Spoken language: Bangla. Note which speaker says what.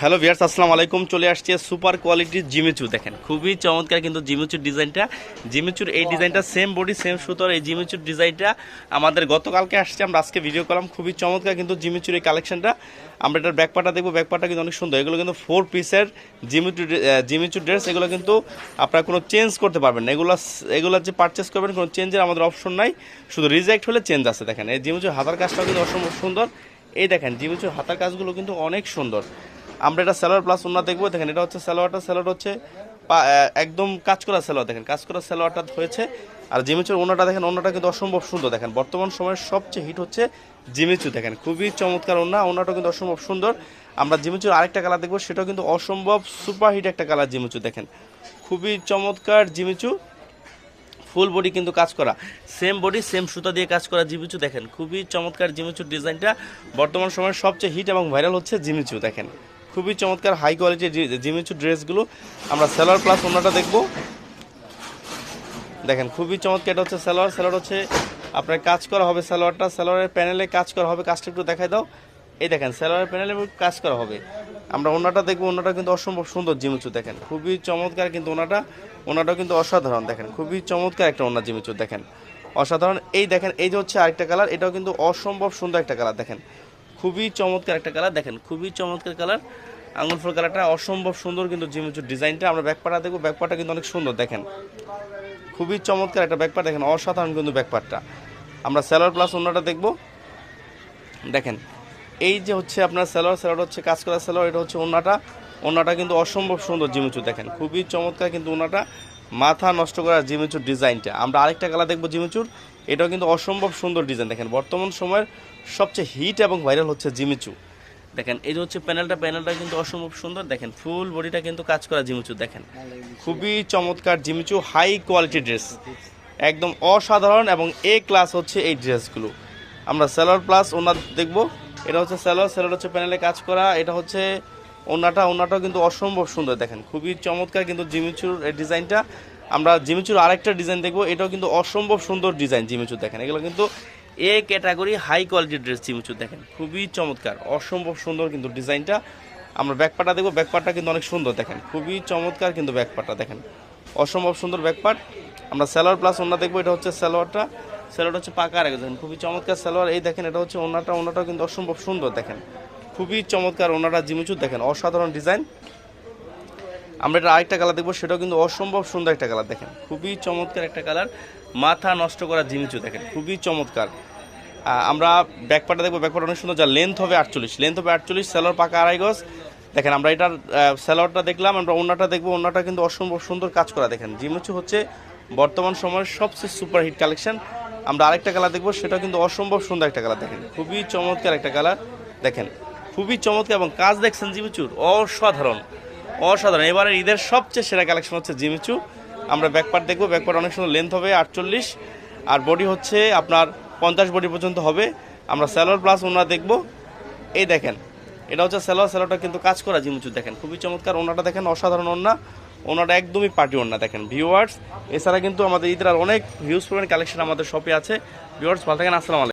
Speaker 1: হ্যালো ভিয়ার্স আসসালামু আলাইকুম। চলে আসছে সুপার কোয়ালিটির জিমিচু। দেখেন খুবই চমৎকার কিন্তু জিমিচুর ডিজাইনটা। জিমিচুর এই ডিজাইনটা সেম বডি সেম সুতোর। এই জিমিচুর ডিজাইনটা আমাদের গতকালকে আসছে আমরা আজকে ভিডিও করলাম। খুবই চমৎকার কিন্তু জিমিচুর এই কালেকশনটা আমরা এটার ব্যাকপাটা দেখব। ব্যাকপাটা কিন্তু অনেক সুন্দর। এগুলো কিন্তু ফোর পিসের জিমিচু জিমিচুর ড্রেস এগুলো কিন্তু আপনারা কোনো চেঞ্জ করতে পারবেন না। এগুলো এগুলো যে পারচেস করবেন কোনো চেঞ্জের আমাদের অপশন নাই। শুধু রিজেক্ট হলে চেঞ্জ আছে। দেখেন এই জিমিচুর হাতার কাজটাও কিন্তু অসম্ভব সুন্দর। এই দেখেন জিমিচুর হাতার কাজগুলো কিন্তু অনেক সুন্দর। আমরা এটা স্যালোয়ার প্লাস ওনা দেখব। দেখেন, এটা হচ্ছে স্যালোয়ারটা স্যালোয়ার হচ্ছে একদম কাজ করা স্যালোয়ার দেখেন, কাজ করা স্যালোয়ারটা হয়েছে। আর জিমিচুর ওনাটা, দেখেন, ওনাটা কিন্তু অসম্ভব সুন্দর। দেখেন, বর্তমান সময়ের সবচেয়ে হিট হচ্ছে জিমিচু দেখেন, খুবই চমৎকার ওনা ওনাটা কিন্তু অসম্ভব সুন্দর। আমরা জিমিচুর আরেকটা কালার দেখব, সেটাও কিন্তু অসম্ভব সুপার হিট একটা কালার জিমিচু দেখেন। খুবই চমৎকার জিমিচু ফুল বডি কিন্তু কাজ করা। সেম বডি সেম সুতা দিয়ে কাজ করা জিমিচু দেখেন, খুবই চমৎকার জিমিচুর ডিজাইনটা বর্তমান সময়ের সবচেয়ে হিট এবং ভাইরাল হচ্ছে জিমিচু দেখেন। খুবই চমৎকার হাই কোয়ালিটির জিমিচু ড্রেসগুলো আমরা সেলার প্লাস ওনাটা দেখব। দেখেন, খুবই চমৎকার এটা হচ্ছে সালোয়ার সালোয়ার হচ্ছে আপনার কাজ করা হবে সালোয়ারটা সালোয়ারের প্যানেলে কাজ করা হবে, কাজটা একটু দেখাই দাও। এই দেখেন সালোয়ারের প্যানেলে কাজ করা হবে। আমরা ওনাটা দেখব ওনাটা কিন্তু অসম্ভব সুন্দর জিমিচু দেখেন। খুবই চমৎকার কিন্তু ওনাটা ওনাটাও কিন্তু অসাধারণ, দেখেন। খুবই চমৎকার একটা ওনা জিমিচু দেখেন। অসাধারণ, এই দেখেন, এই যে হচ্ছে আরেকটা কালার এটাও কিন্তু অসম্ভব সুন্দর একটা কালার দেখেন। খুবই চমৎকার একটা কালার দেখেন, খুবই চমৎকার কালার আঙুল ফুল কালারটা অসম্ভব সুন্দর কিন্তু জিমিচুর ডিজাইনটা। আমরা ব্যাকপাটা দেখব। ব্যাকপাটা কিন্তু অনেক সুন্দর, দেখেন। খুবই চমৎকার একটা ব্যাকপার্ট দেখেন, অসাধারণ কিন্তু ব্যাকপার্টটা আমরা স্যালোয়ার প্লাস অন্যটা দেখব। দেখেন, এই যে হচ্ছে আপনার স্যালোয়ার স্যালোয়ার হচ্ছে কাজ করা স্যালোয়ার এটা হচ্ছে ওনাটা। ওনাটা কিন্তু অসম্ভব সুন্দর জিমিচু দেখেন। খুবই চমৎকার কিন্তু ওনাটা। মাথা নষ্ট করার জিমিচুর ডিজাইনটা। আমরা আরেকটা কালার দেখব জিমিচুর। এটাও কিন্তু অসম্ভব সুন্দর ডিজাইন, দেখেন। বর্তমান সময়ের সবচেয়ে হিট এবং ভাইরাল হচ্ছে জিমিচু দেখেন, এই যে হচ্ছে প্যানেলটা প্যানেলটা কিন্তু অসম্ভব সুন্দর। দেখেন, ফুল বডিটা কিন্তু কাজ করা জিমিচু দেখেন। খুবই চমৎকার জিমিচু হাই কোয়ালিটি ড্রেস। একদম অসাধারণ এবং এ ক্লাস হচ্ছে এই ড্রেসগুলো। আমরা স্যালোয়ার প্লাস ওনার দেখব। এটা হচ্ছে স্যালোয়ার স্যালোয়ার হচ্ছে প্যানেলে কাজ করা। এটা হচ্ছে ওনাটা, ওনাটাও কিন্তু অসম্ভব সুন্দর, দেখেন। খুবই চমৎকার কিন্তু জিমিচুর ডিজাইনটা। আমরা জিমিচুর আরেকটা ডিজাইন দেখব। এটাও কিন্তু অসম্ভব সুন্দর ডিজাইন জিমিচুর দেখেন। এগুলো কিন্তু এ ক্যাটাগরি হাই কোয়ালিটির ড্রেস জিমিচুর দেখেন, খুবই চমৎকার, অসম্ভব সুন্দর কিন্তু ডিজাইনটা। আমরা ব্যাকপাটা দেখব, ব্যাকপাটটা কিন্তু অনেক সুন্দর দেখেন, খুবই চমৎকার কিন্তু ব্যাকপাটটা দেখেন। অসম্ভব সুন্দর ব্যাকপাট। আমরা স্যালোয়ার প্লাস ওনা দেখব, এটা হচ্ছে স্যালোয়ারটা স্যালোয়ারটা হচ্ছে পাকা রেখে দেখেন খুবই চমৎকার স্যালোয়ার এই দেখেন, এটা হচ্ছে ওনাটা ওনাটাও কিন্তু অসম্ভব সুন্দর দেখেন। খুবই চমৎকার ওনাটা জিমিচুর দেখেন, অসাধারণ ডিজাইন। আমরা এটা আরেকটা কালার দেখব, সেটাও কিন্তু অসম্ভব সুন্দর একটা কালার দেখেন, খুবই চমৎকার একটা কালার। মাথা নষ্ট করা জিমিচু দেখেন, খুবই চমৎকার। আমরা ব্যাকপাটা দেখব, ব্যাকপাটা অনেক সুন্দর যা লেন্থ হবে আটচল্লিশ। লেন্থ হবে আটচল্লিশ স্যালোর পাকা আড়াই গজ। দেখেন, আমরা এটার স্যালোয়ারটা দেখলাম, আমরা ওনাটা দেখব ওনাটা কিন্তু অসম্ভব সুন্দর কাজ করা, দেখেন। জিমিচু হচ্ছে বর্তমান সময়ের সবচেয়ে সুপার হিট কালেকশন আমরা আরেকটা কালার দেখব সেটা কিন্তু অসম্ভব সুন্দর একটা কালার দেখেন। খুবই চমৎকার একটা কালার দেখেন। খুবই চমৎকার এবং কাজ দেখছেন জিমিচুর অসাধারণ। অসাধারণ। এবারে ঈদের সবচেয়ে সেরা কালেকশন হচ্ছে জিমিচু আমরা ব্যাকপার্ট দেখব ব্যাকপার্ট অনেক সুন্দর লেন্থ হবে আটচল্লিশ, আর বডি হচ্ছে আপনার পঞ্চাশ বডি পর্যন্ত হবে। আমরা স্যালোয়ার প্লাস ওনারা দেখব। এই দেখেন, এটা হচ্ছে স্যালোয়ার স্যালোয়ারটা কিন্তু কাজ করা জিমিচু দেখেন, খুবই চমৎকার। ওনাটা দেখেন অসাধারণ ওনা ওনাটা একদমই পার্টি ওনা দেখেন। ভিউয়ার্স এছাড়া কিন্তু আমাদের ঈদের অনেক ভিউজ পরিমাণ কালেকশন আমাদের শপে আছে। ভিউয়ার্স ভালো থাকেন, আসসালামু